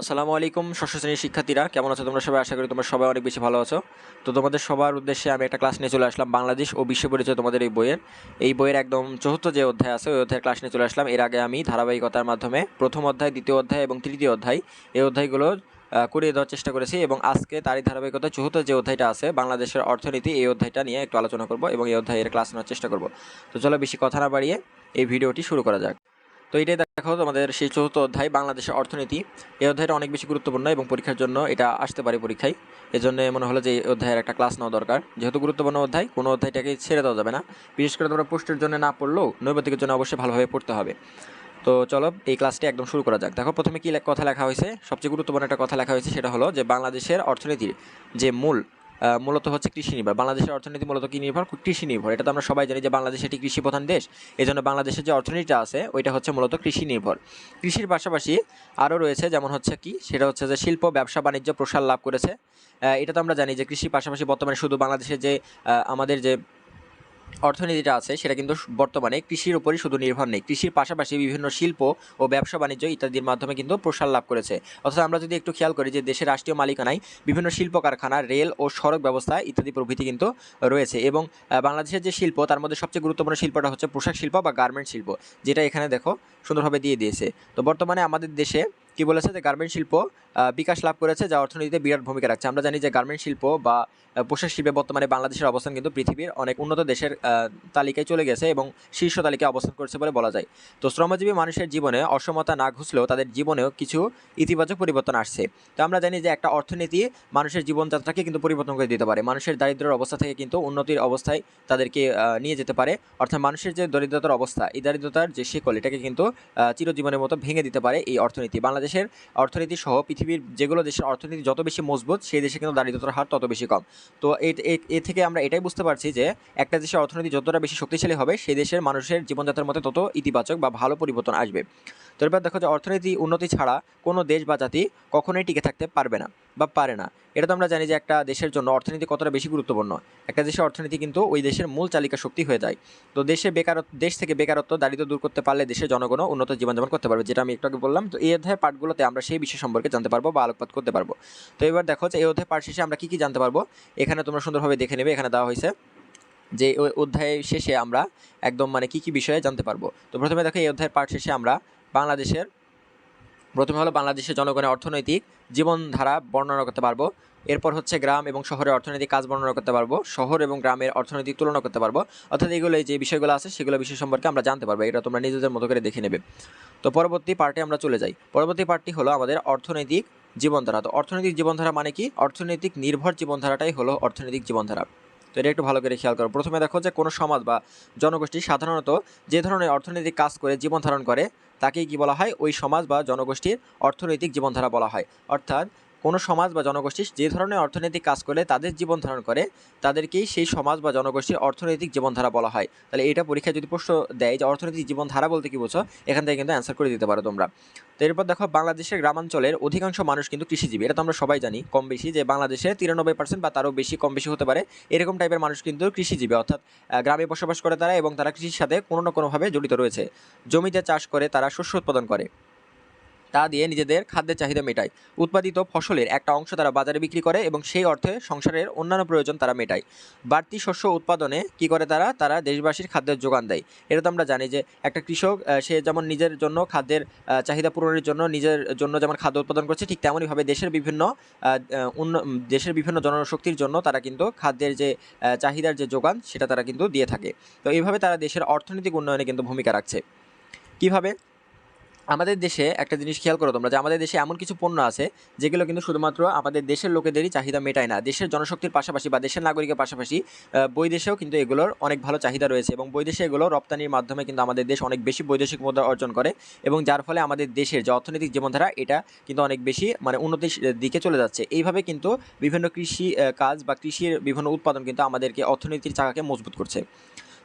আসসালামু আলাইকুম, ষষ্ঠ শ্রেণির শিক্ষার্থীরা। কেমন আছো তোমরা সবাই? আশা করি তোমরা সবাই অনেক বেশি ভালো আছো। তো তোমাদের সবার উদ্দেশ্যে আমি একটা ক্লাস নিয়ে চলে আসলাম, বাংলাদেশ ও বিশ্ব পরিচয় তোমাদের এই বইয়ের। এই বইয়ের একদম চতুর্থ যে অধ্যায় আছে, ওই অধ্যায়ের ক্লাস নিয়ে চলে আসলাম। এর আগে আমি ধারাবাহিকতার মাধ্যমে প্রথম অধ্যায়, দ্বিতীয় অধ্যায় এবং তৃতীয় অধ্যায়, এই অধ্যায়গুলো করিয়ে দেওয়ার চেষ্টা করেছি এবং আজকে তারই ধারাবাহিকতা চতুর্থ যে অধ্যায়টা আছে, বাংলাদেশের অর্থনীতি, এই অধ্যায়টা নিয়ে একটু আলোচনা করব এবং এই অধ্যায়ের ক্লাস নেওয়ার চেষ্টা করব। তো চলো বেশি কথা না বাড়িয়ে এই ভিডিওটি শুরু করা যাক। তো এটাই দেখো তোমাদের সেই চতুর্থ অধ্যায়, বাংলাদেশের অর্থনীতি। এই অধ্যায়টা অনেক বেশি গুরুত্বপূর্ণ এবং পরীক্ষার জন্য এটা আসতে পারে পরীক্ষায়। এজন্য মনে হলো যে এই অধ্যায়ের একটা ক্লাস নেওয়া দরকার। যেহেতু গুরুত্বপূর্ণ অধ্যায়, কোনো অধ্যায়টাকে ছেড়ে দেওয়া যাবে না। বিশেষ করে তোমরা পোস্টের জন্য না পড়লেও নৈবেদিকের জন্য অবশ্যই ভালোভাবে পড়তে হবে। তো চলো, এই ক্লাসটি একদম শুরু করা যাক। দেখো, প্রথমে কি কথা লেখা হয়েছে? সবচেয়ে গুরুত্বপূর্ণ একটা কথা লেখা হয়েছে, সেটা হলো যে বাংলাদেশের অর্থনীতির যে মূল মূলত হচ্ছে কৃষি নির্ভর। বাংলাদেশের অর্থনীতি মূলত কি নির্ভর? কৃষি নির্ভর। এটা তো আমরা সবাই জানি যে বাংলাদেশ একটি কৃষি প্রধান দেশ। এই জন্য বাংলাদেশের যে অর্থনীতিটা আছে, ওইটা হচ্ছে মূলত কৃষি নির্ভর। কৃষির পাশাপাশি আরও রয়েছে যেমন হচ্ছে কি, সেটা হচ্ছে যে শিল্প, ব্যবসা, বাণিজ্য প্রসার লাভ করেছে। এটা তো আমরা জানি যে কৃষির পাশাপাশি বর্তমানে শুধু বাংলাদেশের যে আমাদের যে অর্থনীতিটা আছে, সেটা কিন্তু বর্তমানে কৃষির উপরই শুধু নির্ভর নেই। কৃষির পাশাপাশি বিভিন্ন শিল্প ও ব্যবসা বাণিজ্য ইত্যাদির মাধ্যমে কিন্তু প্রসার লাভ করেছে। অর্থাৎ আমরা যদি একটু খেয়াল করি যে দেশের রাষ্ট্রীয় মালিকানায় বিভিন্ন শিল্প কারখানা, রেল ও সড়ক ব্যবস্থা ইত্যাদি প্রভৃতি কিন্তু রয়েছে এবং বাংলাদেশের যে শিল্প, তার মধ্যে সবচেয়ে গুরুত্বপূর্ণ শিল্পটা হচ্ছে পোশাক শিল্প বা গার্মেন্ট শিল্প, যেটা এখানে দেখো সুন্দরভাবে দিয়ে দিয়েছে। তো বর্তমানে আমাদের দেশে কি বলেছে যে গার্মেন্ট শিল্প বিকাশ লাভ করেছে, যা অর্থনীতিতে বিরাট ভূমিকা রাখছে। আমরা জানি যে গার্মেন্ট শিল্প বা পোশাক শিল্পে বর্তমানে বাংলাদেশের অবস্থান কিন্তু পৃথিবীর অনেক উন্নত দেশের তালিকায় চলে গেছে এবং শীর্ষ তালিকায় অবস্থান করছে বলে বলা যায়। তো শ্রমজীবী মানুষের জীবনে অসমতা না ঘুষলেও তাদের জীবনেও কিছু ইতিবাচক পরিবর্তন আসছে। তো আমরা জানি যে একটা অর্থনীতি মানুষের জীবনযাত্রাকে কিন্তু পরিবর্তন করে দিতে পারে। মানুষের দারিদ্রের অবস্থা থেকে কিন্তু উন্নতির অবস্থায় তাদেরকে নিয়ে যেতে পারে। অর্থাৎ মানুষের যে দরিদ্রতার অবস্থা, এই দারিদ্রতার যে শিকল, এটাকে কিন্তু চিরজীবনের মতো ভেঙে দিতে পারে এই অর্থনীতি। বাংলাদেশের অর্থনীতি সহ পৃথিবীর যেগুলো দেশের অর্থনীতি যত বেশি মজবুত, সেই দেশে কিন্তু দারিদ্রতার হার তত বেশি কম। তো এ থেকে আমরা এটাই বুঝতে পারছি যে একটা দেশের অর্থনীতি যতটা বেশি শক্তিশালী হবে, সেই দেশের মানুষের জীবনযাত্রার মধ্যে তত ইতিবাচক বা ভালো পরিবর্তন আসবে। তো এবার দেখো যে অর্থনীতি উন্নতি ছাড়া কোনো দেশ বা জাতি কখনোই টিকে থাকতে পারবে না। বা পারে না। এটা তো আমরা জানি যে একটা দেশের জন্য অর্থনীতি কতটা বেশি গুরুত্বপূর্ণ। একটা দেশের অর্থনীতি কিন্তু ওই দেশের মূল চালিকা শক্তি হয়ে যায়। তো দেশে বেকারত্ব দেশ থেকে বেকারত্ব দারিদ্র দূর করতে পারলে দেশের জনগণও উন্নত জীবনযাপন করতে পারবে, যেটা আমি একটু আগে বললাম। তো এই অধ্যায় পাঠগুলোতে আমরা সেই বিষয় সম্পর্কে জানতে পারব বা আলোকপাত করতে পারব। তো এবার দেখো যে এই অধ্যায় পাঠ শেষে আমরা কী কী জানতে পারব? এখানে তোমরা সুন্দরভাবে দেখে নেবে, এখানে দেওয়া হয়েছে যে অধ্যায় শেষে আমরা একদম মানে কী কী বিষয়ে জানতে পারব। তো প্রথমে দেখো এই অধ্যায়ের পাঠ শেষে আমরা বাংলাদেশের, প্রথমে হলো বাংলাদেশের জনগণের অর্থনৈতিক জীবনধারা বর্ণনা করতে পারব। এরপর হচ্ছে গ্রাম এবং শহরের অর্থনৈতিক কাজ বর্ণনা করতে পারব। শহর এবং গ্রামের অর্থনৈতিক তুলনা করতে পারব। অর্থাৎ এগুলো যে বিষয়গুলো আছে, সেগুলো বিষয় সম্পর্কে আমরা জানতে পারব। এটা তোমরা নিজেদের মতো করে দেখে নেবে। তো পরবর্তী পার্টে আমরা চলে যাই। পরবর্তী পার্টটি হলো আমাদের অর্থনৈতিক জীবনধারা। তো অর্থনৈতিক জীবনধারা মানে কি? অর্থনৈতিক নির্ভর জীবনধারাটাই হলো অর্থনৈতিক জীবনধারা। তো এটা একটু ভালো করে খেয়াল করো। প্রথমে দেখো যে কোনো সমাজ বা জনগোষ্ঠী সাধারণত যে ধরনের অর্থনৈতিক কাজ করে জীবন ধারণ করে, তাকেই কি বলা হয়? ওই সমাজ বা জনগোষ্ঠীর অর্থনৈতিক জীবনধারা বলা হয়। অর্থাৎ কোনো সমাজ বা জনগোষ্ঠী যে ধরনের অর্থনৈতিক কাজ করলে তাদের জীবন ধারণ করে, তাদেরকেই সেই সমাজ বা জনগোষ্ঠীর অর্থনৈতিক জীবনধারা বলা হয়। তাহলে এটা পরীক্ষায় যদি প্রশ্ন দেয় যে অর্থনৈতিক জীবনধারা বলতে কি বোঝো, এখান থেকে কিন্তু অ্যান্সার করে দিতে পারো তোমরা। তো এরপর দেখো, বাংলাদেশের গ্রামাঞ্চলের অধিকাংশ মানুষ কিন্তু কৃষিজীবী। এটা তো আমরা সবাই জানি, কম বেশি, যে বাংলাদেশে তিরানব্বই পার্সেন্ট বা তারও বেশি কম বেশি হতে পারে, এরকম টাইপের মানুষ কিন্তু কৃষিজীবী। অর্থাৎ গ্রামে বসবাস করে তারা এবং তারা কৃষির সাথে কোনো না কোনোভাবে জড়িত রয়েছে। জমিতে চাষ করে, তারা শস্য উৎপাদন করে। তা দিয়ে নিজেদের খাদ্যের চাহিদা মেটায়। উৎপাদিত ফসলের একটা অংশ তারা বাজারে বিক্রি করে এবং সেই অর্থে সংসারের অন্যান্য প্রয়োজন তারা মেটায়। বাড়তি শস্য উৎপাদনে কি করে তারা? তারা দেশবাসীর খাদ্যের যোগান দেয়। এটা তো আমরা জানি যে একটা কৃষক সে যেমন নিজের জন্য খাদ্যের চাহিদা পূরণের জন্য নিজের জন্য যেমন খাদ্য উৎপাদন করছে, ঠিক তেমনইভাবে দেশের বিভিন্ন দেশের বিভিন্ন জনশক্তির জন্য তারা কিন্তু খাদ্যের যে চাহিদার যে যোগান, সেটা তারা কিন্তু দিয়ে থাকে। তো এইভাবে তারা দেশের অর্থনৈতিক উন্নয়নে কিন্তু ভূমিকা রাখছে। কীভাবে? আমাদের দেশে একটা জিনিস খেয়াল করো তোমরা, যে আমাদের দেশে এমন কিছু পণ্য আছে, যেগুলো কিন্তু শুধুমাত্র আমাদের দেশের লোকেদেরই চাহিদা মেটায় না, দেশের জনশক্তির পাশাপাশি বা দেশের নাগরিকের পাশাপাশি বৈদেশেও কিন্তু এগুলোর অনেক ভালো চাহিদা রয়েছে এবং বৈদেশে এগুলো রপ্তানির মাধ্যমে কিন্তু আমাদের দেশ অনেক বেশি বৈদেশিক মুদ্রা অর্জন করে এবং যার ফলে আমাদের দেশের যে অর্থনৈতিক জীবনধারা, এটা কিন্তু অনেক বেশি মানে উন্নতির দিকে চলে যাচ্ছে। এইভাবে কিন্তু বিভিন্ন কৃষি কাজ বা কৃষির বিভিন্ন উৎপাদন কিন্তু আমাদেরকে অর্থনীতির চাকাকে মজবুত করছে।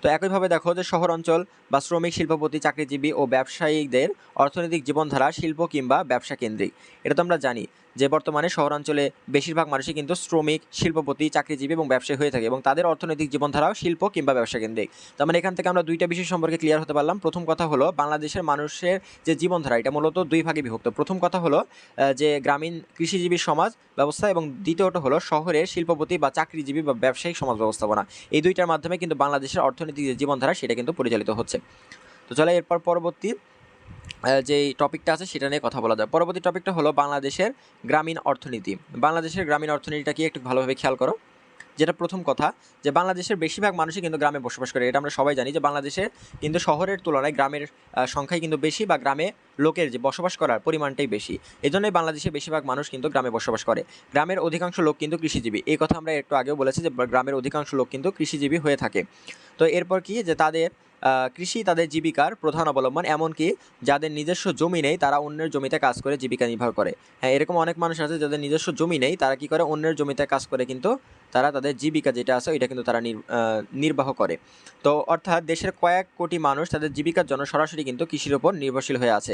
তো একইভাবে দেখো যে শহর অঞ্চল বা শ্রমিক, শিল্পপতি, চাকরিজীবী ও ব্যবসায়ীদের অর্থনৈতিক জীবনধারা, শিল্প কিংবা ব্যবসা কেন্দ্রিক। এটা তো আমরা জানি। যে বর্তমানে শহরাঞ্চলে বেশিরভাগ মানুষই কিন্তু শ্রমিক, শিল্পপতি, চাকরিজীবী এবং ব্যবসায়ী হয়ে থাকে এবং তাদের অর্থনৈতিক জীবনধারাও শিল্প কিংবা ব্যবসা কেন্দ্রিক তার মানে এখান থেকে আমরা দুইটা বিষয় সম্পর্কে ক্লিয়ার হতে পারলাম। প্রথম কথা হলো, বাংলাদেশের মানুষের যে জীবনধারা, এটা মূলত দুই ভাগে বিভক্ত। প্রথম কথা হলো যে গ্রামীণ কৃষিজীবী সমাজ ব্যবস্থা এবং দ্বিতীয়টা হলো শহরের শিল্পপতি বা চাকরিজীবী বা ব্যবসায়িক সমাজ ব্যবস্থাপনা। এই দুইটার মাধ্যমে কিন্তু বাংলাদেশের অর্থনৈতিক যে জীবনধারা, সেটা কিন্তু পরিচালিত হচ্ছে। তো চলে এরপর পরবর্তী যে টপিকটা আছে সেটা নিয়ে কথা বলা যায় পরবর্তী টপিকটা হলো বাংলাদেশের গ্রামীণ অর্থনীতি। বাংলাদেশের গ্রামীণ অর্থনীতিটা কি একটু ভালোভাবে খেয়াল করো? যেটা প্রথম কথা, যে বাংলাদেশের বেশিরভাগ মানুষই কিন্তু গ্রামে বসবাস করে। এটা আমরা সবাই জানি যে বাংলাদেশে কিন্তু শহরের তুলনায় গ্রামের সংখ্যাই কিন্তু বেশি বা গ্রামে লোকের যে বসবাস করার পরিমাণটাই বেশি। এই জন্যই বাংলাদেশের বেশিরভাগ মানুষ কিন্তু গ্রামে বসবাস করে। গ্রামের অধিকাংশ লোক কিন্তু কৃষিজীবী। এই কথা আমরা একটু আগেও বলেছি যে, গ্রামের অধিকাংশ লোক কিন্তু কৃষিজীবী হয়ে থাকে। তো এরপর কি যে, তাদের কৃষি তাদের জীবিকার প্রধান অবলম্বন, এমনকি যাদের নিজস্ব জমি নেই, তারা অন্যের জমিতে কাজ করে, জীবিকা নির্বাহ করে। হ্যাঁ এরকম অনেক মানুষ আছে, যাদের নিজস্ব জমি নেই, তারা কি করে? অন্যের জমিতে কাজ করে কিন্তু তারা তাদের জীবিকা যেটা আছে, ওইটা কিন্তু তারা নির্বাহ করে। তো অর্থাৎ দেশের কয়েক কোটি মানুষ তাদের জীবিকার জন্য সরাসরি কিন্তু কৃষির ওপর নির্ভরশীল হয়ে আছে।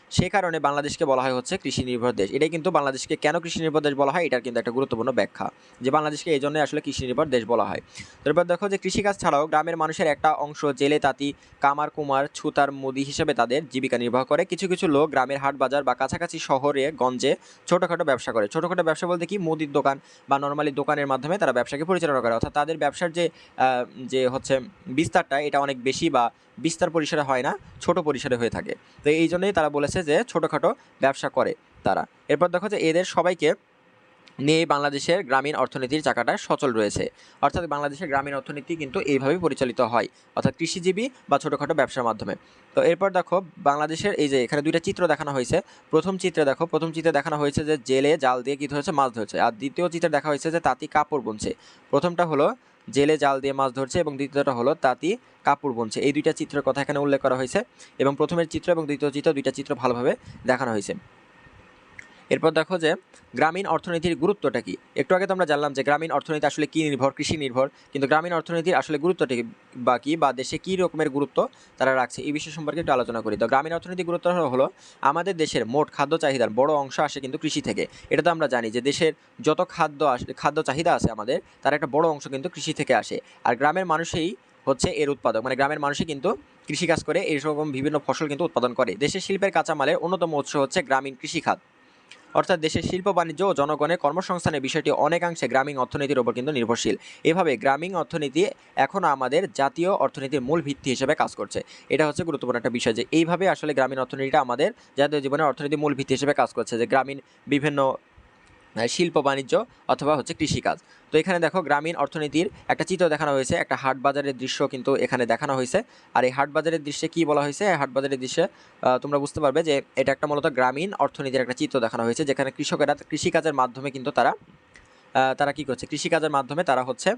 সে কারণে বাংলাদেশকে বলা হয় হচ্ছে কৃষি নির্ভর দেশ। এটাই কিন্তু বাংলাদেশকে কেন কৃষি নির্ভর দেশ বলা হয়, এটার কিন্তু একটা গুরুত্বপূর্ণ ব্যাখ্যা যে বাংলাদেশকে এই জন্য আসলে কৃষি নির্ভর দেশ বলা হয়। তারপর দেখো যে কৃষিকাজ ছাড়াও গ্রামের মানুষের একটা অংশ জেলে, তাঁতি, কামার, কুমার, ছুতার মুদি হিসেবে তাদের জীবিকা নির্বাহ করে। কিছু কিছু লোক গ্রামের হাট বাজার বা কাছাকাছি শহরে, গঞ্জে ছোটোখাটো ব্যবসা করে। ছোটোখাটো ব্যবসা বলতে কি? মুদির দোকান বা নর্মালি দোকানের মাধ্যমে তারা ব্যবসাকে পরিচালনা করে। অর্থাৎ তাদের ব্যবসার যে যে হচ্ছে বিস্তারটা, এটা অনেক বেশি বা বিস্তার পরিসরে হয় না, ছোট পরিসরে হয়ে থাকে। তো এই জন্যই তারা বলেছে যে ছোটোখাটো ব্যবসা করে তারা। এরপর দেখো যে এদের সবাইকে নিয়ে বাংলাদেশের গ্রামীণ অর্থনীতির চাকাটা সচল রয়েছে। অর্থাৎ বাংলাদেশের গ্রামীণ অর্থনীতি কিন্তু এইভাবেই পরিচালিত হয়, অর্থাৎ কৃষিজীবী বা ছোটোখাটো ব্যবসার মাধ্যমে। তো এরপর দেখো বাংলাদেশের এই যে এখানে দুইটা চিত্র দেখানো হয়েছে। প্রথম চিত্রে দেখো, প্রথম চিত্রে দেখানো হয়েছে যে জেলে জাল দিয়ে কী ধরেছে মাছ ধরছে। আর দ্বিতীয় চিত্রে দেখা হয়েছে যে তাঁতি কাপড় বুনছে। প্রথমটা হলো জেলে জাল দিয়ে মাছ ধরছে এবং দ্বিতীয়টা হলো তাঁতি কাপড় বুনছে। এই দুইটা চিত্রের কথা এখানে উল্লেখ করা হয়েছে এবং প্রথমের চিত্র এবং দ্বিতীয় চিত্র দুইটা চিত্র ভালোভাবে দেখানো হয়েছে। এরপর দেখো যে গ্রামীণ অর্থনীতির গুরুত্বটা কি? একটু আগে তো আমরা জানলাম যে গ্রামীণ অর্থনীতি আসলে কী নির্ভর, কৃষি নির্ভর, কিন্তু গ্রামীণ অর্থনীতির আসলে গুরুত্বটা কি বা কী বা দেশে কী রকমের গুরুত্ব তারা রাখছে এই বিষয় সম্পর্কে একটু আলোচনা করি। তো গ্রামীণ অর্থনীতির গুরুত্ব হলো আমাদের দেশের মোট খাদ্য চাহিদার বড় অংশ আসে কিন্তু কৃষি থেকে। এটা তো আমরা জানি যে দেশের যত খাদ্য খাদ্য চাহিদা আছে আমাদের, তার একটা বড় অংশ কিন্তু কৃষি থেকে আসে। আর গ্রামের মানুষেই হচ্ছে এর উৎপাদক মানে গ্রামের মানুষই কিন্তু কৃষিকাজ করে এইরকম বিভিন্ন ফসল কিন্তু উৎপাদন করে। দেশের শিল্পের কাঁচামালের অন্যতম উৎস হচ্ছে গ্রামীণ কৃষিখাত। অর্থাৎ দেশের শিল্প, বাণিজ্য ও জনগণের কর্মসংস্থানের বিষয়টি অনেকাংশে গ্রামীণ অর্থনীতির উপর কিন্তু নির্ভরশীল। এভাবে গ্রামীণ অর্থনীতি এখনও আমাদের জাতীয় অর্থনীতির মূল ভিত্তি হিসেবে কাজ করছে। এটা হচ্ছে গুরুত্বপূর্ণ একটা বিষয় যে, এইভাবে আসলে গ্রামীণ অর্থনীতিটা আমাদের জাতীয় জীবনের অর্থনীতির মূল ভিত্তি হিসেবে কাজ করছে যে, গ্রামীণ বিভিন্ন শিল্প বাণিজ্য অথবা হচ্ছে কৃষিকাজ। তো এখানে দেখো গ্রামীণ অর্থনীতির একটা চিত্র দেখানো হয়েছে, একটা হাট বাজারের দৃশ্য কিন্তু এখানে দেখানো হয়েছে। আর এই হাট বাজারের দৃশ্যে কী বলা হয়েছে? হাট বাজারের দৃশ্যে তোমরা বুঝতে পারবে যে এটা একটা মূলত গ্রামীণ অর্থনীতির একটা চিত্র দেখানো হয়েছে, যেখানে কৃষকেরা কৃষিকাজের মাধ্যমে কিন্তু তারা তারা কি করছে? কৃষিকাজের মাধ্যমে তারা হচ্ছে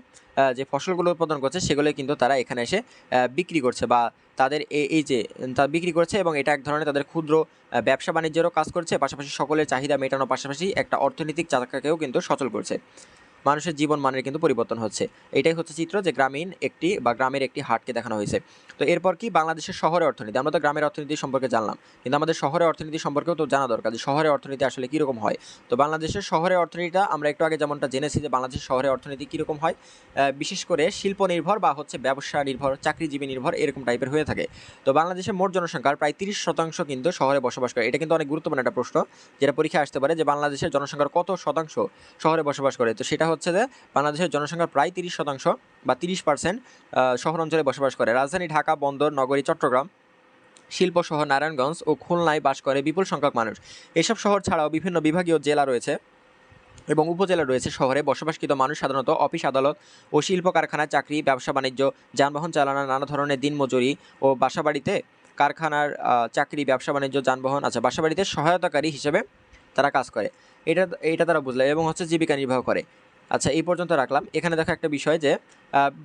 যে ফসলগুলো উৎপাদন করছে, সেগুলো কিন্তু তারা এখানে এসে বিক্রি করছে বা তাদের এই যে, তারা বিক্রি করছে এবং এটা এক ধরনের তাদের ক্ষুদ্র ব্যবসা বাণিজ্যেরও কাজ করছে। পাশাপাশি সকলের চাহিদা মেটানোর পাশাপাশি একটা অর্থনৈতিক চাকাকেও কিন্তু সচল করছে। মানুষের জীবন মানের কিন্তু পরিবর্তন হচ্ছে। এটাই হচ্ছে চিত্র যে গ্রামীণ একটি বা গ্রামের একটি হাটকে দেখানো হয়েছে। তো এরপর কি? বাংলাদেশের শহরের অর্থনীতি। আমরা তো গ্রামের অর্থনীতি সম্পর্কে জানলাম। কিন্তু আমাদের শহরের অর্থনীতি সম্পর্কেও তো জানা দরকার যে শহরের অর্থনীতি আসলে কীরকম হয়। তো বাংলাদেশের শহরের অর্থনীতিটা আমরা একটু আগে যেমনটা জেনেছি যে বাংলাদেশের শহরের অর্থনীতি কীরকম হয় বিশেষ করে শিল্প নির্ভর বা হচ্ছে ব্যবসা নির্ভর, চাকরিজীবী নির্ভর এরকম টাইপের হয়ে থাকে। তো বাংলাদেশের মোট জনসংখ্যার প্রায় তিরিশ শতাংশ কিন্তু শহরে বসবাস করে। এটা কিন্তু অনেক গুরুত্বপূর্ণ একটা প্রশ্ন, যেটা পরীক্ষায় আসতে পারে যে বাংলাদেশের জনসংখ্যার কত শতাংশ শহরে বসবাস করে। তো সেটা হচ্ছে যে বাংলাদেশের জনসংখ্যার প্রায় তিরিশ শতাংশ বা তিরিশ পার্সেন্ট শহর অঞ্চলে বসবাস করে। রাজধানী ঢাকা, বন্দর, নগরী, চট্টগ্রাম শিল্প শহর নারায়ণগঞ্জ ও খুলনায় বাস করে বিপুল সংখ্যক মানুষ। এসব শহর ছাড়াও বিভিন্ন বিভাগীয় জেলা রয়েছে এবং উপজেলা রয়েছে শহরে। বসবাসকৃত মানুষ সাধারণত অফিস, আদালত ও শিল্প কারখানায় চাকরি, ব্যবসা, বাণিজ্য, যানবাহন চালানো, নানা ধরনের দিনমজুরি ও বাসাবাড়িতে কারখানার চাকরি, ব্যবসা, বাণিজ্য, যানবাহন আচ্ছা বাসাবাড়িতে সহায়তাকারী হিসেবে তারা কাজ করে। এটা এটা তারা বুঝলে এবং হচ্ছে জীবিকা নির্বাহ করে। আচ্ছা এই পর্যন্ত রাখলাম। এখানে দেখো একটা বিষয় যে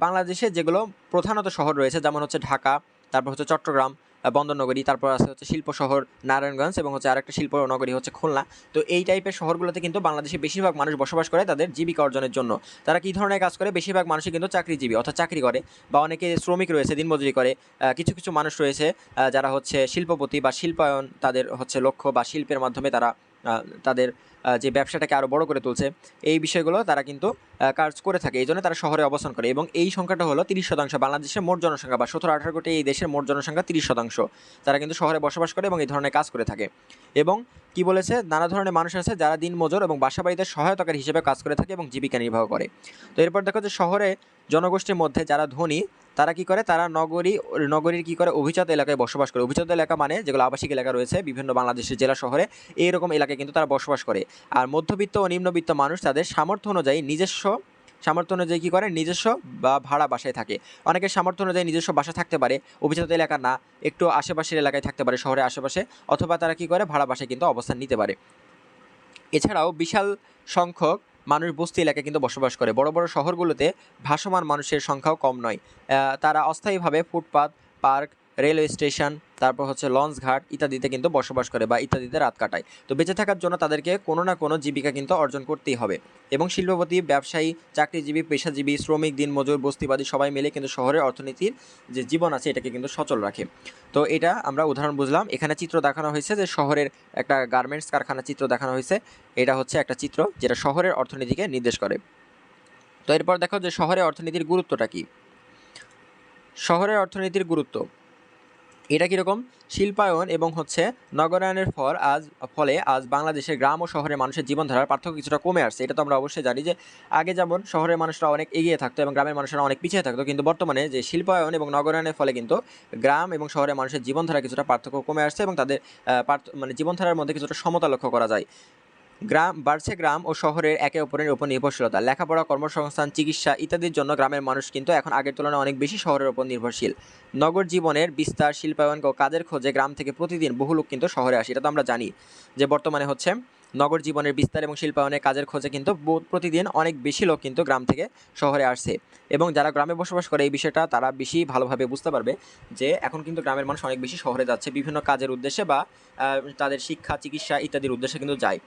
বাংলাদেশে যেগুলো প্রধানত শহর রয়েছে, যেমন হচ্ছে ঢাকা, তারপর হচ্ছে চট্টগ্রাম বন্দরনগরী, তারপর আছে হচ্ছে শিল্প শহর নারায়ণগঞ্জ এবং হচ্ছে আরেকটা শিল্প নগরী হচ্ছে খুলনা। তো এই টাইপের শহরগুলোতে কিন্তু বাংলাদেশে বেশিরভাগ মানুষ বসবাস করে তাদের জীবিকা অর্জনের জন্য। তারা কী ধরনের কাজ করে? বেশিরভাগ মানুষই কিন্তু চাকরিজীবী, অর্থাৎ চাকরি করে বা অনেকে শ্রমিক রয়েছে, দিনমজুরি করে। কিছু কিছু মানুষ রয়েছে যারা হচ্ছে শিল্পপতি বা শিল্পায়ন, তাদের হচ্ছে লক্ষ্য বা শিল্পের মাধ্যমে তারা তাদের যে ব্যবসাটাকে আরও বড় করে তুলছে, এই বিষয়গুলো তারা কিন্তু কাজ করে থাকে। এই জন্য তারা শহরে অবস্থান করে। এবং এই সংখ্যাটা হলো তিরিশ শতাংশ। বাংলাদেশের মোট জনসংখ্যা বা সতেরো আঠারো কোটি এই দেশের মোট জনসংখ্যা তিরিশ শতাংশ। তারা কিন্তু শহরে বসবাস করে এবং এই ধরনের কাজ করে থাকে। এবং কি বলেছে? নানা ধরনের মানুষ আছে যারা দিন মজুর এবং বাসা বাড়িতে সহায়তাকারী হিসেবে কাজ করে থাকে এবং জীবিকা নির্বাহ করে। তো এরপর দেখো যে শহরে জনগোষ্ঠীর মধ্যে যারা ধনী তারা কি করে? তারা নগরী, নগরীর কি করে? অভিজাত এলাকায় বসবাস করে। অভিজাত এলাকা মানে যেগুলো আবাসিক এলাকা রয়েছে, বিভিন্ন বাংলাদেশের জেলা শহরে, এইরকম এলাকায় কিন্তু তারা বসবাস করে। আর মধ্যবিত্ত ও নিম্নবিত্ত মানুষ তাদের সামর্থ্য অনুযায়ী নিজস্ব, সামর্থ্য অনুযায়ী কী করে? নিজস্ব বা ভাড়া বাসায় থাকে। অনেকের সামর্থ্য অনুযায়ী নিজস্ব বাসা থাকতে পারে, অভিজাত এলাকা না, একটু আশেপাশের এলাকায় থাকতে পারে শহরের আশেপাশে, অথবা তারা কি করে? ভাড়া বাসায় কিন্তু অবস্থান নিতে পারে। এছাড়াও বিশাল সংখ্যক মানুষ বস্তি এলাকায় কিন্তু বসবাস করে। বড় বড় শহরগুলোতে ভাসমান মানুষের সংখ্যাও কম নয়। তারা অস্থায়ীভাবে ফুটপাত, পার্ক রেলওয়ে স্টেশন, তারপর হচ্ছে লঞ্চ ঘাট ইত্যাদিতে কিন্তু বসবাস করে বা ইত্যাদিতে রাত কাটায়। তো বেঁচে থাকার জন্য তাদেরকে কোনো না কোনো জীবিকা কিন্তু অর্জন করতেই হবে। এবং শিল্পপতি, ব্যবসায়ী, চাকরিজীবী, পেশাজীবী, শ্রমিক, দিনমজুর, বস্তিবাদী সবাই মিলে কিন্তু শহরের অর্থনীতির যে জীবন আছে এটাকে কিন্তু সচল রাখে। তো এটা আমরা উদাহরণ বুঝলাম। এখানে চিত্র দেখানো হয়েছে যে শহরের একটা গার্মেন্টস কারখানার চিত্র দেখানো হয়েছে। এটা হচ্ছে একটা চিত্র যেটা শহরের অর্থনীতিকে নির্দেশ করে। তো এরপর দেখো যে শহরের অর্থনীতির গুরুত্বটা কি? শহরের অর্থনীতির গুরুত্ব। এটা কীরকম? শিল্পায়ন এবং হচ্ছে নগরায়নের ফল আজ, ফলে আজ বাংলাদেশের গ্রাম ও শহরের মানুষের জীবনধারার পার্থক্য কিছুটা কমে আসছে। এটা তো আমরা অবশ্যই জানি যে আগে যেমন শহরের মানুষরা অনেক এগিয়ে থাকতো এবং গ্রামের মানুষরা অনেক পিছিয়ে থাকতো, কিন্তু বর্তমানে যে শিল্পায়ন এবং নগরায়নের ফলে কিন্তু গ্রাম এবং শহরের মানুষের জীবনধারা কিছুটা পার্থক্য কমে আসছে এবং তাদের মানে জীবনধারার মধ্যে কিছুটা সমতা লক্ষ্য করা যায়। গ্রাম, বাড়ছে গ্রাম ও শহরের একে অপরের উপর নির্ভরশীলতা। লেখাপড়া, কর্মসংস্থান, চিকিৎসা ইত্যাদির জন্য গ্রামের মানুষ কিন্তু এখন আগের তুলনায় অনেক বেশি শহরের উপর নির্ভরশীল। নগর জীবনের বিস্তার, শিল্পায়ন ও কাজের খোঁজে গ্রাম থেকে প্রতিদিন বহু লোক কিন্তু শহরে আসে। এটা তো আমরা জানি যে বর্তমানে হচ্ছে নগর জীবনের বিস্তার এবং শিল্পায়নের কাজের খোঁজে কিন্তু প্রতিদিন অনেক বেশি লোক কিন্তু গ্রাম থেকে শহরে আসছে এবং যারা গ্রামে বসবাস করে এই বিষয়টা তারা বেশি ভালোভাবে বুঝতে পারবে যে এখন কিন্তু গ্রামের মানুষ অনেক বেশি শহরে যাচ্ছে। বিভিন্ন কাজের উদ্দেশ্যে বা তাদের শিক্ষা, চিকিৎসা ইত্যাদির উদ্দেশ্যে কিন্তু যায়।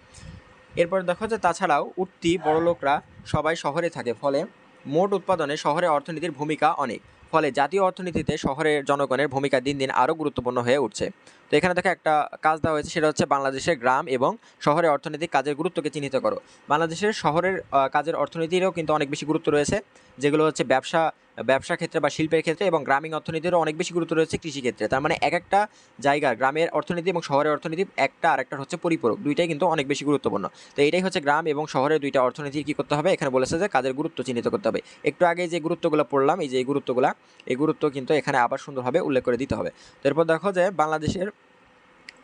এরপর দেখো যে তাছাড়াও উঠতি বড়লোকরা সবাই শহরে থাকে, ফলে মোট উৎপাদনে শহরে অর্থনীতির ভূমিকা অনেক, ফলে জাতীয় অর্থনীতিতে শহরের জনগণের ভূমিকা দিন দিন আরও গুরুত্বপূর্ণ হয়ে উঠছে। তো এখানে দেখো একটা কাজ দেওয়া হয়েছে, সেটা হচ্ছে বাংলাদেশের গ্রাম এবং শহরের অর্থনৈতিক কাজের গুরুত্বকে চিহ্নিত করো। বাংলাদেশের শহরের কাজের অর্থনীতিরও কিন্তু অনেক বেশি গুরুত্ব রয়েছে, যেগুলো হচ্ছে ব্যবসা ব্যবসা ক্ষেত্রে বা শিল্পের ক্ষেত্রে এবং গ্রামীণ অর্থনীতিরও অনেক বেশি গুরুত্ব রয়েছে কৃষিক্ষেত্রে। তার মানে এক একটা জায়গা গ্রামের অর্থনীতি এবং শহরের অর্থনীতি একটা আরেকটা হচ্ছে পরিপূরক। দুইটাই কিন্তু অনেক বেশি গুরুত্বপূর্ণ। তো এটাই হচ্ছে গ্রাম এবং শহরের দুইটা অর্থনীতি কী করতে হবে? এখানে বলেছে যে কাজের গুরুত্ব চিহ্নিত করতে হবে। একটু আগে যে গুরুত্বগুলো পড়লাম, এই যে গুরুত্বগুলো, এই গুরুত্ব কিন্তু এখানে আবার সুন্দরভাবে উল্লেখ করে দিতে হবে। তো এরপর দেখো যে বাংলাদেশের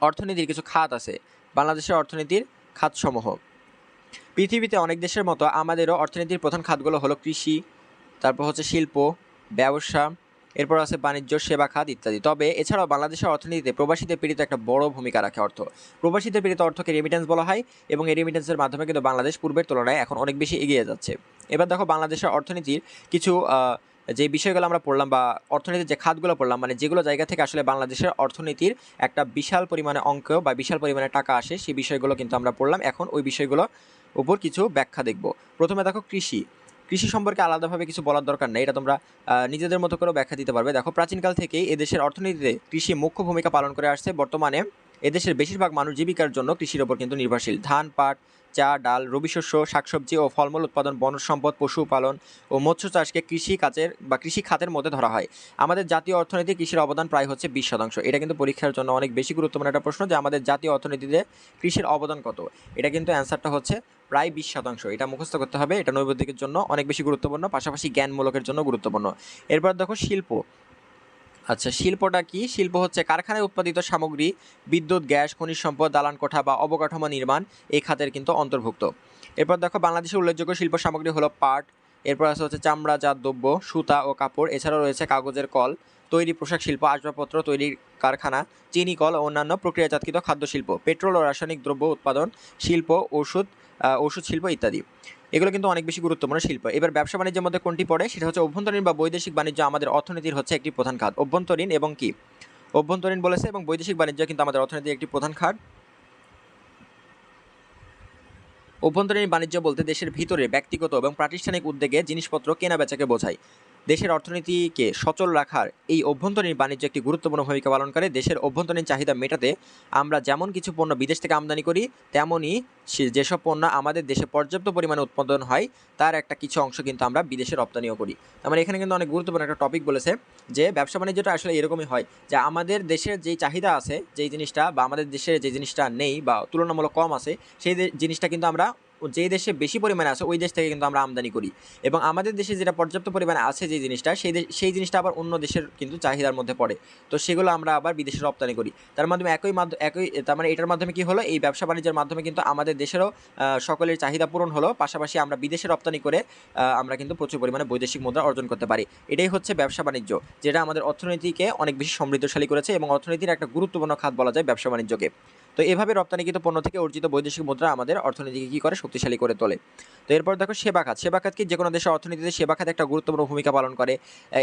অর্থনীতির কিছু খাত আছে। বাংলাদেশের অর্থনীতির খাতসমূহ। পৃথিবীতে অনেক দেশের মতো আমাদেরও অর্থনীতির প্রধান খাতগুলো হলো কৃষি তারপর হচ্ছে শিল্প, ব্যবসা, এরপর আছে বাণিজ্য, সেবা, খাত ইত্যাদি। তবে এছাড়াও বাংলাদেশের অর্থনীতিতে প্রবাসীদের পীড়িত একটা বড় ভূমিকা রাখে অর্থ। প্রবাসীদের পীড়িত অর্থকে রেমিটেন্স বলা হয় এবং এই রেমিটেন্সের মাধ্যমে কিন্তু বাংলাদেশ পূর্বের তুলনায় এখন অনেক বেশি এগিয়ে যাচ্ছে। এবার দেখো বাংলাদেশের অর্থনীতির কিছু যে বিষয়গুলো আমরা পড়লাম বা অর্থনীতির যে খাতগুলো পড়লাম মানে যেগুলো জায়গা থেকে আসলে বাংলাদেশের অর্থনীতির একটা বিশাল পরিমাণে অঙ্ক বা বিশাল পরিমাণে টাকা আসে, সেই বিষয়গুলো কিন্তু আমরা পড়লাম। এখন ওই বিষয়গুলো উপর কিছু ব্যাখ্যা দেখব। প্রথমে দেখো কৃষি। কৃষি সম্পর্কে আলাদাভাবে কিছু বলার দরকার নেই। এটা তোমরা নিজেদের মতো করেও ব্যাখ্যা দিতে পারবে। দেখো, প্রাচীনকাল থেকেই এদেশের অর্থনীতিতে কৃষি মুখ্য ভূমিকা পালন করে আসছে। বর্তমানে এদেশের বেশিরভাগ মানুষ জীবিকার জন্য কৃষির ওপর কিন্তু নির্ভরশীল। ধান, পাট চা, ডাল, রবি শস্য, শাকসবজি ও ফলমূল উৎপাদন বনজ সম্পদ পশুপালন ও মৎস্য চাষকে কৃষি কাজের বা কৃষি খাতের মধ্যে ধরা হয়। আমাদের জাতীয় অর্থনীতি কৃষির অবদান প্রায় হচ্ছে বিশ শতাংশ। এটা কিন্তু পরীক্ষার জন্য অনেক বেশি গুরুত্বপূর্ণ একটা প্রশ্ন যে আমাদের জাতীয় অর্থনীতিতে কৃষির অবদান কত? এটা কিন্তু অ্যান্সারটা হচ্ছে প্রায় বিশ শতাংশ। এটা মুখস্থ করতে হবে। এটা নৈবদিকের জন্য অনেক বেশি গুরুত্বপূর্ণ, পাশাপাশি জ্ঞানমূলকের জন্য গুরুত্বপূর্ণ। এরপর দেখো শিল্প। আচ্ছা শিল্পটা কি? শিল্প হচ্ছে কারখানায় উৎপাদিত সামগ্রী, বিদ্যুৎ, গ্যাস, খনিজ সম্পদ, দালান কোঠা বা অবকাঠামো নির্মাণ, এই খাতের কিন্তু অন্তর্ভুক্ত। এরপর দেখো, বাংলাদেশের উল্লেখযোগ্য শিল্প সামগ্রী হলো পাট, এরপর আছে হচ্ছে চামড়াজাত দ্রব্য, সুতা ও কাপড়, এছাড়াও রয়েছে কাগজের কল, তৈরি পোশাক শিল্প, আসবাবপত্র তৈরির কারখানা, চিনি কল ও অন্যান্য প্রক্রিয়াজাতকৃত খাদ্য শিল্প পেট্রোল ও রাসায়নিক দ্রব্য উৎপাদন, শিল্প ওষুধ ওষুধ শিল্প ইত্যাদি। এগুলো কিন্তু অনেক বেশি গুরুত্বপূর্ণ শিল্প। এবার ব্যবসা বাণিজ্যের মধ্যে কোনটি পড়ে? সেটা হচ্ছে অভ্যন্তরীণ বা বৈদেশিক বাণিজ্য আমাদের অর্থনীতির হচ্ছে একটি প্রধান খাত। অভ্যন্তরীণ এবং কি? অভ্যন্তরীণ বলেছে এবং বৈদেশিক বাণিজ্য কিন্তু আমাদের অর্থনীতির একটি প্রধান খাত। অভ্যন্তরীণ বাণিজ্য বলতে দেশের ভিতরে ব্যক্তিগত এবং প্রাতিষ্ঠানিক উদ্যোগে জিনিসপত্র কেনা বেচাকে বোঝায়। দেশের অর্থনীতিকে সচল রাখার এই অভ্যন্তরীণ বাণিজ্য একটি গুরুত্বপূর্ণ ভূমিকা পালন করে। দেশের অভ্যন্তরীণ চাহিদা মেটাতে আমরা যেমন কিছু পণ্য বিদেশ থেকে আমদানি করি, তেমনই যেসব পণ্য আমাদের দেশে পর্যাপ্ত পরিমাণে উৎপাদন হয়, তার একটা কিছু অংশ কিন্তু আমরা বিদেশে রপ্তানিও করি। তার মানে এখানে কিন্তু অনেক গুরুত্বপূর্ণ একটা টপিক বলেছে যে, ব্যবসা বাণিজ্যটা আসলে এরকমই হয় যে, আমাদের দেশের যেই চাহিদা আছে, যেই জিনিসটা বা আমাদের দেশে যে জিনিসটা নেই বা তুলনামূলক কম আছে, সেই জিনিসটা কিন্তু আমরা যে দেশে বেশি পরিমাণে আছে, ওই দেশ থেকে কিন্তু আমরা আমদানি করি। এবং আমাদের দেশে যেটা পর্যাপ্ত পরিমাণে আছে যে জিনিসটা, সেই সেই জিনিসটা আবার অন্য দেশের কিন্তু চাহিদার মধ্যে পড়ে। তো সেগুলো আমরা আবার বিদেশে রপ্তানি করি। তার মাধ্যমে একই মাধ্যমে একই, তার মানে এটার মাধ্যমে কি হলো, এই ব্যবসা বাণিজ্যের মাধ্যমে কিন্তু আমাদের দেশেরও সকলের চাহিদা পূরণ হলো। পাশাপাশি আমরা বিদেশে রপ্তানি করে আমরা কিন্তু প্রচুর পরিমাণে বৈদেশিক মুদ্রা অর্জন করতে পারি। এটাই হচ্ছে ব্যবসা বাণিজ্য, যেটা আমাদের অর্থনীতিকে অনেক বেশি সমৃদ্ধশালী করেছে এবং অর্থনীতির একটা গুরুত্বপূর্ণ খাত বলা যায় ব্যবসা বাণিজ্যকে। তো এভাবে রপ্তানিকৃত পণ্য থেকে অর্জিত বৈদেশিক মুদ্রা আমাদের অর্থনীতিকে কী করে শক্তিশালী করে তোলে। তো এরপর দেখো সেবা খাত। সেবা খাত কি যে কোনো দেশের অর্থনীতিতে সেবা খাত একটা গুরুত্বপূর্ণ ভূমিকা পালন করে।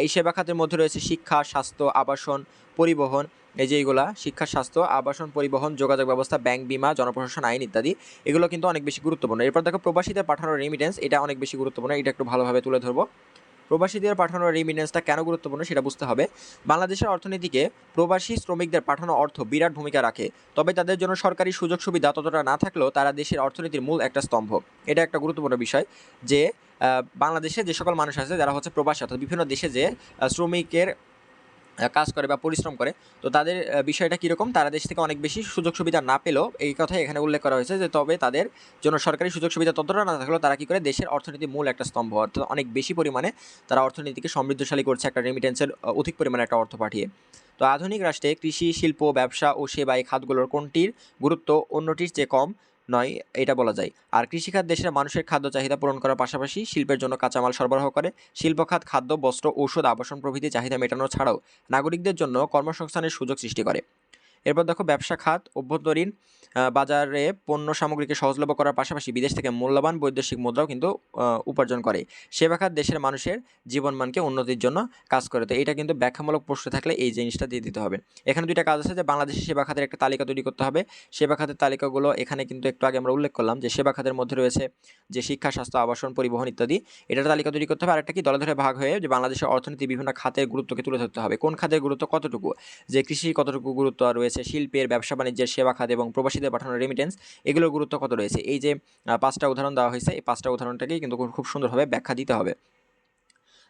এই সেবা খাতের মধ্যে রয়েছে শিক্ষা, স্বাস্থ্য, আবাসন, পরিবহন, এই যে এইগুলা, শিক্ষা, স্বাস্থ্য, আবাসন, পরিবহন, যোগাযোগ ব্যবস্থা, ব্যাংক বিমা, জনপ্রশাসন, আইন ইত্যাদি, এগুলো কিন্তু অনেক বেশি গুরুত্বপূর্ণ। এরপর দেখো প্রবাসীদের পাঠানোর রেমিটেন্স এটা অনেক বেশি গুরুত্বপূর্ণ। এটা একটু ভালোভাবে তুলে ধরবো। প্রবাসীদের পাঠানো রেমিটেন্সটা কেন গুরুত্বপূর্ণ সেটা বুঝতে হবে। বাংলাদেশের অর্থনীতিকে প্রবাসী শ্রমিকদের পাঠানো অর্থ বিরাট ভূমিকা রাখে। তবে তাদের জন্য সরকারি সুযোগ সুবিধা ততটা না থাকলেও তারা দেশের অর্থনীতির মূল একটা স্তম্ভ। এটা একটা গুরুত্বপূর্ণ বিষয় যে বাংলাদেশে যে সকল মানুষ আছে, যারা হচ্ছে প্রবাসী, অর্থাৎ বিভিন্ন দেশে যে শ্রমিকের কাজ করে বা পরিশ্রম করে, তো তাদের বিষয়টা কীরকম? তারা দেশ থেকে অনেক বেশি সুযোগ সুবিধা না পেলেও এই কথাই এখানে উল্লেখ করা হয়েছে যে তবে তাদের জন্য সরকারি সুযোগ সুবিধা ততটা না থাকলেও তারা কী করে? দেশের অর্থনীতির মূল একটা স্তম্ভ। অর্থাৎ অনেক বেশি পরিমাণে তারা অর্থনীতিকে সমৃদ্ধশালী করছে একটা রেমিটেন্সের অধিক পরিমাণে একটা অর্থ পাঠিয়ে। তো আধুনিক রাষ্ট্রে কৃষি, শিল্প, ব্যবসা ও সেবা এই খাতগুলোর কোনটির গুরুত্ব? অন্যটির চেয়ে কম। নয়, এটা বলা যায়। আর কৃষিখাত দেশের মানুষের খাদ্য চাহিদা পূরণ করার পাশাপাশি শিল্পের জন্য কাঁচামাল সরবরাহ করে। শিল্পখাত, খাদ্য, বস্ত্র, ঔষধ, আবাসন প্রভৃতি চাহিদা মেটানো ছাড়াও নাগরিকদের জন্য কর্মসংস্থানের সুযোগ সৃষ্টি করে। এরপর দেখো ব্যবসা খাত, অভ্যন্তরীণ বাজারে পণ্য সামগ্রীকে সহজলভ্য করার পাশাপাশি বিদেশ থেকে মূল্যবান বৈদেশিক মুদ্রাও কিন্তু উপার্জন করে। সেবা খাত দেশের মানুষের জীবনমানকে উন্নতির জন্য কাজ করে। তো এটা কিন্তু ব্যাখ্যামূলক প্রশ্ন থাকলে এই জিনিসটা দিয়ে দিতে হবে। এখানে দুইটা কাজ আছে যে বাংলাদেশের সেবা খাতের একটা তালিকা তৈরি করতে হবে। সেবা খাতের তালিকাগুলো এখানে কিন্তু একটু আগে আমরা উল্লেখ করলাম যে সেবা খাতের মধ্যে রয়েছে যে শিক্ষা, স্বাস্থ্য, আবাসন, পরিবহন ইত্যাদি। এটার তালিকা তৈরি করতে হবে। আর একটা কি? দলে ধরে ভাগ হয়ে যে বাংলাদেশের অর্থনীতি বিভিন্ন খাতের গুরুত্বকে তুলে ধরতে হবে। কোন খাতের গুরুত্ব কতটুকু? যে কৃষি কতটুকু গুরুত্ব রয়েছে? শিল্পের, ব্যবসা বাণিজ্যের, সেবা খাত এবং প্রবাসীদের পাঠানোর রেমিটেন্স এগুলোর গুরুত্ব কত রয়েছে? এই যে পাঁচটা উদাহরণ দেওয়া হয়েছে, এই পাঁচটা উদাহরণটাকেই কিন্তু খুব সুন্দরভাবে ব্যাখ্যা দিতে হবে।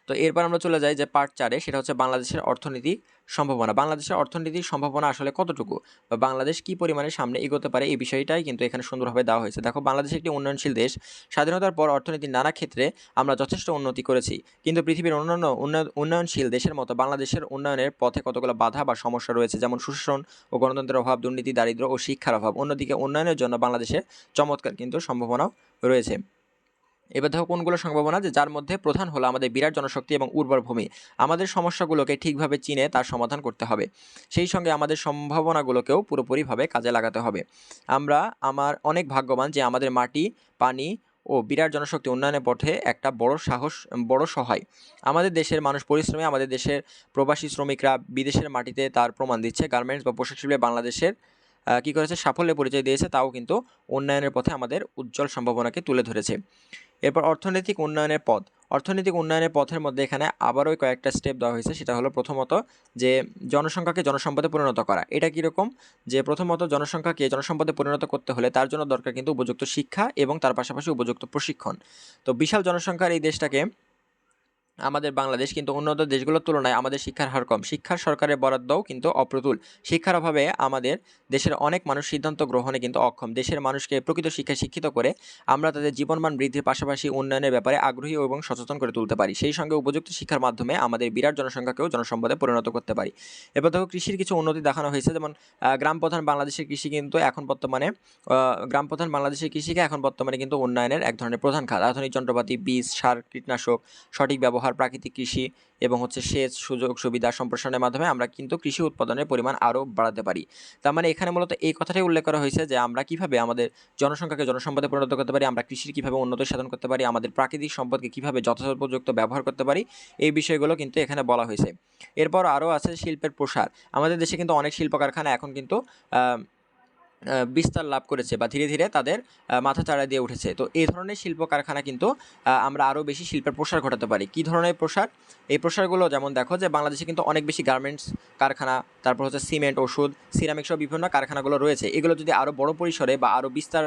তো এরপর আমরা চলে যাই যে পার্ট চারে সেটা হচ্ছে বাংলাদেশের অর্থনীতি সম্ভাবনা। বাংলাদেশের অর্থনীতির সম্ভাবনা আসলে কতটুকু? বা বাংলাদেশ কি পরিমাণে সামনে এগোতে পারে এই বিষয়টাই কিন্তু এখানে সুন্দরভাবে দেওয়া হয়েছে। দেখো, বাংলাদেশ একটি উন্নয়নশীল দেশ। স্বাধীনতার পর অর্থনীতির নানা ক্ষেত্রে আমরা যথেষ্ট উন্নতি করেছি। কিন্তু পৃথিবীর অন্যান্য উন্নয়ন- উন্নয়নশীল দেশের মতো বাংলাদেশের উন্নয়নের পথে কতগুলো বাধা বা সমস্যা রয়েছে, যেমন সুশাসন ও গণতন্ত্রের অভাব, দুর্নীতি দারিদ্র ও শিক্ষার অভাব, অন্যদিকে উন্নয়নের জন্য বাংলাদেশের চমৎকার কিন্তু সম্ভাবনাও রয়েছে। এবার দেখো কোনগুলো সম্ভাবনা যে যার মধ্যে প্রধান হলো আমাদের বিরাট জনশক্তি এবং উর্বর ভূমি। আমাদের সমস্যাগুলোকে ঠিকভাবে চিনে তার সমাধান করতে হবে। সেই সঙ্গে আমাদের সম্ভাবনাগুলোকেও পুরোপুরিভাবে কাজে লাগাতে হবে। আমরা, আমার অনেক ভাগ্যবান যে আমাদের মাটি, পানি ও বিরাট জনশক্তি উন্নয়নের পথে একটা বড় সাহস, বড় সহায়। আমাদের দেশের মানুষ পরিশ্রমে, আমাদের দেশের প্রবাসী শ্রমিকরা বিদেশের মাটিতে তার প্রমাণ দিচ্ছে। গার্মেন্টস বা পোশাক শিল্পে বাংলাদেশের কী করেছে? সাফল্যের পরিচয় দিয়েছে। তাও কিন্তু উন্নয়নের পথে আমাদের উজ্জ্বল সম্ভাবনাকে তুলে ধরেছে। এরপর অর্থনৈতিক উন্নয়নের পথ। অর্থনৈতিক উন্নয়নের পথের মধ্যে এখানে আবারও কয়েকটা স্টেপ দেওয়া হয়েছে। সেটা হলো প্রথমত যে জনসংখ্যাকে জনসম্পদে পরিণত করা। এটা কীরকম? যে প্রথমত জনসংখ্যাকে জনসম্পদে পরিণত করতে হলে তার জন্য দরকার কিন্তু উপযুক্ত শিক্ষা এবং তার পাশাপাশি উপযুক্ত প্রশিক্ষণ। তো বিশাল জনসংখ্যার এই দেশটাকে আমাদের বাংলাদেশ কিন্তু উন্নত দেশগুলোর তুলনায় আমাদের শিক্ষার হার কম। শিক্ষার সরকারের বরাদ্দও কিন্তু অপ্রতুল। শিক্ষার অভাবে আমাদের দেশের অনেক মানুষ সিদ্ধান্ত গ্রহণে কিন্তু অক্ষম। দেশের মানুষকে প্রকৃত শিক্ষায় শিক্ষিত করে আমরা তাদের জীবনমান বৃদ্ধির পাশাপাশি উন্নয়নের ব্যাপারে আগ্রহী এবং সচেতন করে তুলতে পারি। সেই সঙ্গে উপযুক্ত শিক্ষার মাধ্যমে আমাদের বিরাট জনসংখ্যাকেও জনসম্পদে পরিণত করতে পারি। এবার দেখো কৃষির কিছু উন্নতি দেখানো হয়েছে। যেমন গ্রাম প্রধান বাংলাদেশের কৃষি কিন্তু এখন বর্তমানে গ্রাম প্রধান বাংলাদেশের কৃষিকে এখন বর্তমানে কিন্তু উন্নয়নের এক ধরনের প্রধান খাত। আধুনিক যন্ত্রপাতি, বীজ, সার, কীটনাশক, সঠিক ব্যবহার ব্যবহার প্রাকৃতিক কৃষি এবং হচ্ছে সেচ সুযোগ সুবিধা সম্প্রসারণের মাধ্যমে আমরা কিন্তু কৃষি উৎপাদনের পরিমাণ আরও বাড়াতে পারি। তার মানে এখানে মূলত এই কথাটাই উল্লেখ করা হয়েছে যে আমরা কীভাবে আমাদের জনসংখ্যাকে জনসম্পদে পরিণত করতে পারি, আমরা কৃষির কীভাবে উন্নত সাধন করতে পারি, আমাদের প্রাকৃতিক সম্পদকে কীভাবে যথোপযুক্ত ব্যবহার করতে পারি, এই বিষয়গুলো কিন্তু এখানে বলা হয়েছে। এরপর আরও আছে শিল্পের প্রসার। আমাদের দেশে কিন্তু অনেক শিল্প কারখানা এখন কিন্তু বিস্তার লাভ করেছে বা ধীরে ধীরে তাদের মাথা চাড়া দিয়ে উঠেছে। তো এই ধরনের শিল্প কারখানা কিন্তু আমরা আরও বেশি শিল্পের প্রসার ঘটাতে পারি। কী ধরনের প্রসার? এই প্রসারগুলো যেমন দেখো যে বাংলাদেশে কিন্তু অনেক বেশি গার্মেন্টস কারখানা, তারপর হচ্ছে সিমেন্ট ওষুধ সিরামিক সহ বিভিন্ন কারখানাগুলো রয়েছে। এগুলো যদি আরও বড় পরিসরে বা আরও বিস্তার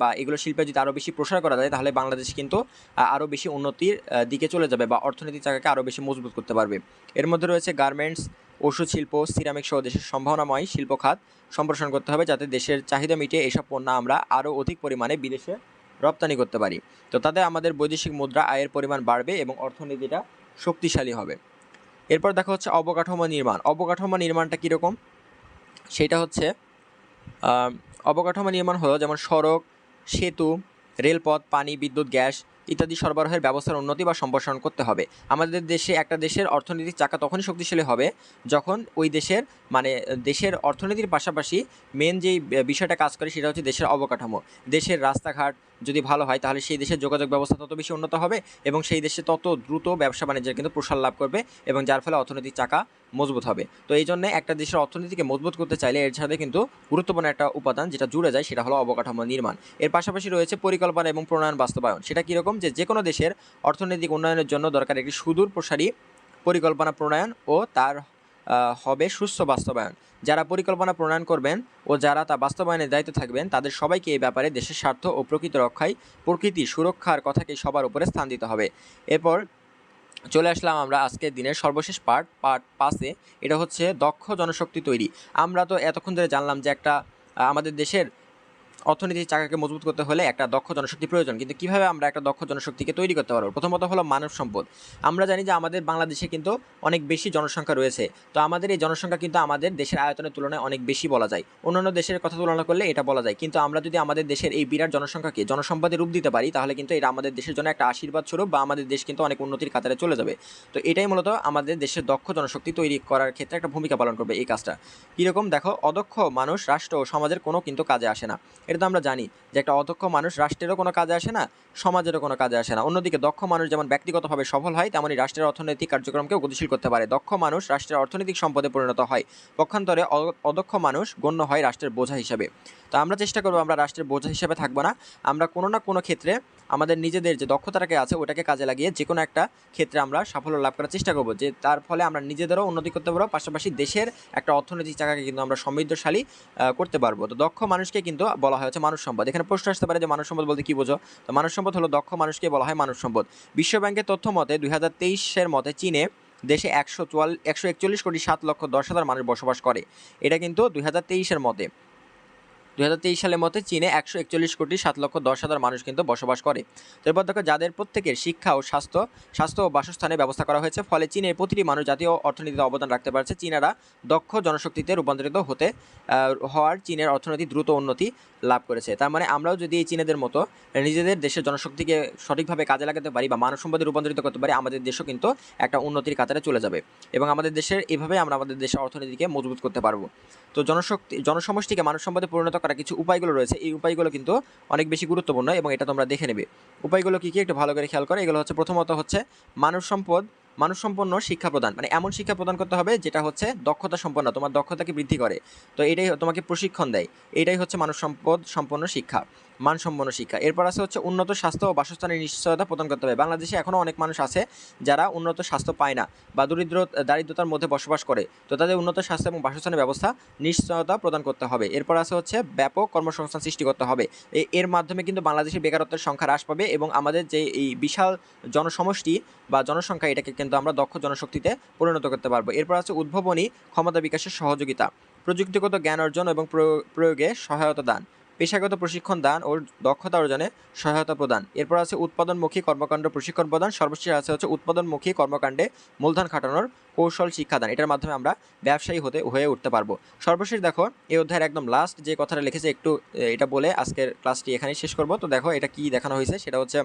বা এগুলো শিল্পে যদি আরও বেশি প্রসার করা যায়, তাহলে বাংলাদেশ কিন্তু আরও বেশি উন্নতির দিকে চলে যাবে বা অর্থনৈতিক জায়গাকে আরও বেশি মজবুত করতে পারবে। এর মধ্যে রয়েছে গার্মেন্টস ওষুধ, শিল্প, সিরামিক সহ দেশের সম্ভাবনাময় শিল্প খাত সম্প্রসারণ করতে হবে যাতে দেশের চাহিদা মিটিয়ে এসব পণ্য আমরা আরও অধিক পরিমাণে বিদেশে রপ্তানি করতে পারি। তো তাতে আমাদের বৈদেশিক মুদ্রা আয়ের পরিমাণ বাড়বে এবং অর্থনীতিটা শক্তিশালী হবে। এরপর দেখা হচ্ছে অবকাঠামো নির্মাণ। অবকাঠামো নির্মাণটা কীরকম? সেটা হচ্ছে অবকাঠামো নির্মাণ হলো যেমন সড়ক, সেতু, রেলপথ, পানি, বিদ্যুৎ, গ্যাস ইত্যাদি সরবরাহের ব্যবস্থার উন্নতি বা সম্প্রসারণ করতে হবে। আমাদের দেশে একটা দেশের অর্থনীতির চাকা তখনই শক্তিশালী হবে যখন ওই দেশের মানে দেশের অর্থনীতির পাশাপাশি মেন যেই বিষয়টা কাজ করে সেটা হচ্ছে দেশের অবকাঠামো। দেশের রাস্তাঘাট যদি ভালো হয়, তাহলে সেই দেশের যোগাযোগ ব্যবস্থা তত বেশি উন্নত হবে এবং সেই দেশে তত দ্রুত ব্যবসা বাণিজ্যের কিন্তু প্রসার লাভ করবে এবং যার ফলে অর্থনৈতিক চাকা মজবুত হবে। তো এই জন্য একটা দেশের অর্থনীতিকে মজবুত করতে চাইলে এর সাথে কিন্তু গুরুত্বপূর্ণ একটা উপাদান যেটা জুড়ে যায়, সেটা হলো অবকাঠামো নির্মাণ। এর পাশাপাশি রয়েছে পরিকল্পনা এবং প্রণয়ন বাস্তবায়ন। সেটা কীরকম যে যে কোনো দেশের অর্থনৈতিক উন্নয়নের জন্য দরকার একটি সুদূর প্রসারী পরিকল্পনা প্রণয়ন ও তার হবে সুস্থ বাস্তবায়ন। যারা পরিকল্পনা প্রণয়ন করবেন ও যারা তা বাস্তবায়নের দায়িত্ব থাকবেন, তাদের সবাইকে এই ব্যাপারে দেশের স্বার্থ ও প্রকৃত রক্ষায় প্রকৃতি সুরক্ষার কথাকে সবার উপরে স্থান দিতে হবে। এরপর চলে আসলাম আমরা আজকের দিনের সর্বশেষ পার্ট পার্ট পাসে এটা হচ্ছে দক্ষ জনশক্তি তৈরি। আমরা তো এতক্ষণ ধরে জানলাম যে একটা আমাদের দেশের অর্থনীতির চাকাকে মজবুত করতে হলে একটা দক্ষ জনশক্তি প্রয়োজন। কিন্তু কীভাবে আমরা একটা দক্ষ জনশক্তিকে তৈরি করতে পারব? প্রথমত হলো মানব সম্পদ। আমরা জানি যে আমাদের বাংলাদেশে কিন্তু অনেক বেশি জনসংখ্যা রয়েছে। তো আমাদের এই জনসংখ্যা কিন্তু আমাদের দেশের আয়তনের তুলনায় অনেক বেশি বলা যায়। অন্যান্য দেশের কথা তুলনা করলে এটা বলা যায়। কিন্তু আমরা যদি আমাদের দেশের এই বিরাট জনসংখ্যাকে জনসম্পদে রূপ দিতে পারি, তাহলে কিন্তু এটা আমাদের দেশের জন্য একটা আশীর্বাদ স্বরূপ বা আমাদের দেশ কিন্তু অনেক উন্নতির কাতারে চলে যাবে। তো এটাই মূলত আমাদের দেশের দক্ষ জনশক্তি তৈরি করার ক্ষেত্রে একটা ভূমিকা পালন করবে এই কাজটা। কীরকম? দেখো, অদক্ষ মানুষ, রাষ্ট্র ও সমাজের কোনো কিন্তু কাজে আসে না। এটা তো আমরা জানি যে একটা অদক্ষ মানুষ রাষ্ট্রেরও কোনো কাজে আসে না, সমাজেরও কোনো কাজে আসে না। অন্যদিকে দক্ষ মানুষ যেমন ব্যক্তিগতভাবে সফল হয় তেমনই রাষ্ট্রের অর্থনৈতিক কার্যক্রমকেও গতিশীল করতে পারে। দক্ষ মানুষ রাষ্ট্রের অর্থনৈতিক সম্পদে পরিণত হয়, পক্ষান্তরে অদক্ষ মানুষ গণ্য হয় রাষ্ট্রের বোঝা হিসাবে। তো আমরা চেষ্টা করব আমরা রাষ্ট্রের বোঝা হিসাবে থাকব না। আমরা কোনো না কোনো ক্ষেত্রে আমাদের নিজেদের যে দক্ষতাটাকে আছে, ওটাকে কাজে লাগিয়ে যে কোনো একটা ক্ষেত্রে আমরা সাফল্য লাভ করার চেষ্টা করব। যে তার ফলে আমরা নিজেদেরও উন্নতি করতে পারব, পাশাপাশি দেশের একটা অর্থনৈতিক চাকাকে কিন্তু আমরা সমৃদ্ধশালী করতে পারব। তো দক্ষ মানুষকে কিন্তু বলা হয় হচ্ছে মানব সম্পদ। এখানে প্রশ্ন আসতে পারে যে মানব সম্পদ বলতে কী বোঝো? তো মানব সম্পদ হলো দক্ষ মানুষকে বলা হয় মানব সম্পদ। বিশ্ব ব্যাংকের তথ্য মতে দুই হাজার তেইশের মতে চীনে দেশে একশো চুয়াল, একশো একচল্লিশ কোটি সাত লক্ষ দশ হাজার মানুষ বসবাস করে। এটা কিন্তু দুই হাজার তেইশের মতে। দুই হাজার তেইশ সালের মতে চীনে একশো একচল্লিশ কোটি সাত লক্ষ দশ হাজার মানুষ কিন্তু বসবাস করে। এরপর দেখো যাদের প্রত্যেকের শিক্ষা ও স্বাস্থ্য স্বাস্থ্য ও বাসস্থানের ব্যবস্থা করা হয়েছে, ফলে চীনের প্রতিটি মানুষ জাতীয় অর্থনীতিতে অবদান রাখতে পারছে। চীনারা দক্ষ জনশক্তিতে রূপান্তরিত হতে হওয়ার চীনের অর্থনীতি দ্রুত উন্নতি লাভ করেছে। তার মানে আমরাও যদি এই চীনেদের মতো নিজেদের দেশের জনশক্তিকে সঠিকভাবে কাজে লাগাতে পারি বা মানব সম্পদে রূপান্তরিত করতে পারি, আমাদের দেশও কিন্তু একটা উন্নতির কাতারে চলে যাবে এবং আমাদের দেশের এভাবে আমরা আমাদের দেশের অর্থনীতিকে মজবুত করতে পারব। তো জনশক্তি, জনসমষ্টিকে মানব সম্পদে পরিণত করার কিছু উপায়গুলো রয়েছে। এই উপায়গুলো কিন্তু অনেক বেশি গুরুত্বপূর্ণ এবং এটা তোমরা দেখে নেবে। উপায়গুলো কী কী? একটু ভালো করে খেয়াল করে। এগুলো হচ্ছে প্রথমত হচ্ছে মানব সম্পদ, মানুষ সম্পন্ন শিক্ষা প্রদান। মানে এমন শিক্ষা প্রদান করতে হবে যেটা হচ্ছে দক্ষতা সম্পন্ন, তোমার দক্ষতাকে বৃদ্ধি করে। তো এটাই তোমাকে প্রশিক্ষণ দেয়। এটাই হচ্ছে মানব সম্পদ, সম্পন্ন শিক্ষা। মানসম্পন্ন শিক্ষা। এরপর আছে হচ্ছে উন্নত স্বাস্থ্য ও বাসস্থানের নিশ্চয়তা প্রদান করতে হবে। বাংলাদেশে এখনও অনেক মানুষ আছে যারা উন্নত স্বাস্থ্য পায় না বা দরিদ্র, দারিদ্রতার মধ্যে বসবাস করে। তো তাদের উন্নত স্বাস্থ্য এবং বাসস্থানের ব্যবস্থা নিশ্চয়তা প্রদান করতে হবে। এরপর আছে হচ্ছে ব্যাপক কর্মসংস্থান সৃষ্টি করতে হবে। এর মাধ্যমে কিন্তু বাংলাদেশের বেকারত্বের সংখ্যা হ্রাস পাবে এবং আমাদের যে এই বিশাল জনসমষ্টি বা জনসংখ্যা, এটাকে কিন্তু আমরা দক্ষ জনশক্তিতে পরিণত করতে পারব। এরপর আছে উদ্ভাবনী ক্ষমতা বিকাশের সহযোগিতা। প্রযুক্তিগত জ্ঞান অর্জন এবং প্রয়োগে সহায়তা দান। পেশাগত প্রশিক্ষণ দান ও দক্ষতা অর্জনে সহায়তা প্রদান। এরপর আছে উৎপাদনমুখী কর্মকাণ্ড প্রশিক্ষণ প্রদান। সর্বশেষ আছে হচ্ছে উৎপাদনমুখী কর্মকাণ্ডে মূলধন খাটানোর কৌশল শিক্ষাদান। এটার মাধ্যমে আমরা ব্যবসায়ী হতে, হয়ে উঠতে পারব। সর্বশেষ দেখো, এই অধ্যায়ের একদম লাস্ট যে কথাটা লিখেছে, একটু এটা বলে আজকের ক্লাসটি এখানেই শেষ করব। তো দেখো, এটা কি দেখানো হয়েছে? সেটা হচ্ছে,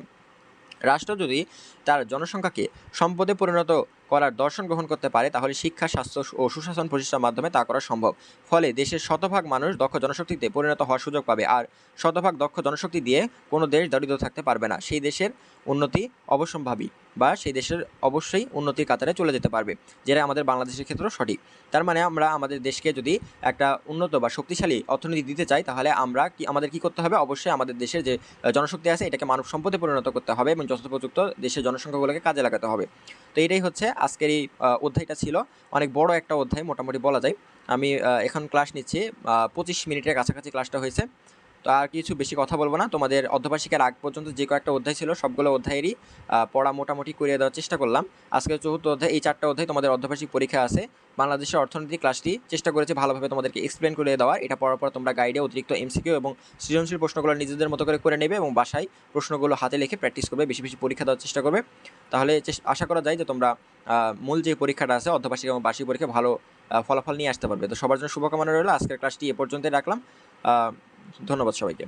রাষ্ট্র যদি তার জনসংখ্যাকে সম্পদে পরিণত করার দর্শন গ্রহণ করতে পারে, তাহলে শিক্ষা, স্বাস্থ্য ও সুশাসন প্রতিষ্ঠার মাধ্যমে তা করা সম্ভব। ফলে দেশের শতভাগ মানুষ দক্ষ জনশক্তিতে পরিণত হওয়ার সুযোগ পাবে আর শতভাগ দক্ষ জনশক্তি দিয়ে কোনো দেশ দরিদ্র থাকতে পারবে না। সেই দেশের উন্নতি অবশ্যম্ভাবী বা সেই দেশের অবশ্যই উন্নতির কাতারে চলে যেতে পারবে, যেটা আমাদের বাংলাদেশের ক্ষেত্রেও সঠিক। তার মানে আমরা আমাদের দেশকে যদি একটা উন্নত বা শক্তিশালী অর্থনীতি দিতে চাই, তাহলে আমরা কি, আমাদের কি করতে হবে? অবশ্যই আমাদের দেশের যে জনশক্তি আছে, এটাকে মানব সম্পদে পরিণত করতে হবে এবং যথোপযুক্ত দেশের জনসংখ্যাগুলোকে কাজে লাগাতে হবে। তো এটাই হচ্ছে আজকের এই অধ্যায়টা ছিল। অনেক বড় একটা অধ্যায়, মোটামুটি বলা যায়। আমি এখন ক্লাস নিচ্ছি। পঁচিশ মিনিটের কাছাকাছি ক্লাসটা হয়েছে। তো আর কিছু বেশি কথা বলব না। তোমাদের অর্ধবার্ষিকের আগ পর্যন্ত যে কয়েকটা অধ্যায় ছিল, সবগুলো অধ্যায়েরই পড়া মোটামুটি করিয়ে দেওয়ার চেষ্টা করলাম। আজকে চতুর্থ অধ্যায়, এই চারটা অধ্যায় তোমাদের অর্ধবার্ষিক পরীক্ষা আছে। বাংলাদেশের অর্থনীতি ক্লাসটি চেষ্টা করেছে ভালোভাবে তোমাদেরকে এক্সপ্লেন করে দেওয়ার। এটা পড়ার পর তোমরা গাইডে অতিরিক্ত এমসিকিউ এবং সৃজনশীল প্রশ্নগুলো নিজেদের মতো করে করে নেবে এবং বাসায় প্রশ্নগুলো হাতে লিখে প্র্যাকটিস করবে, বেশি বেশি পরীক্ষা দেওয়ার চেষ্টা করবে। তাহলে আশা করা যায় যে তোমরা মূল যে পরীক্ষাটা আছে অর্ধবার্ষিক এবং বার্ষিক পরীক্ষা ভালো ফলাফল নিয়ে আসতে পারবে। তো সবার জন্য শুভকামনা রইল। আজকের ক্লাসটি এ পর্যন্তই রাখলাম। ধন্যবাদ সবাইকে।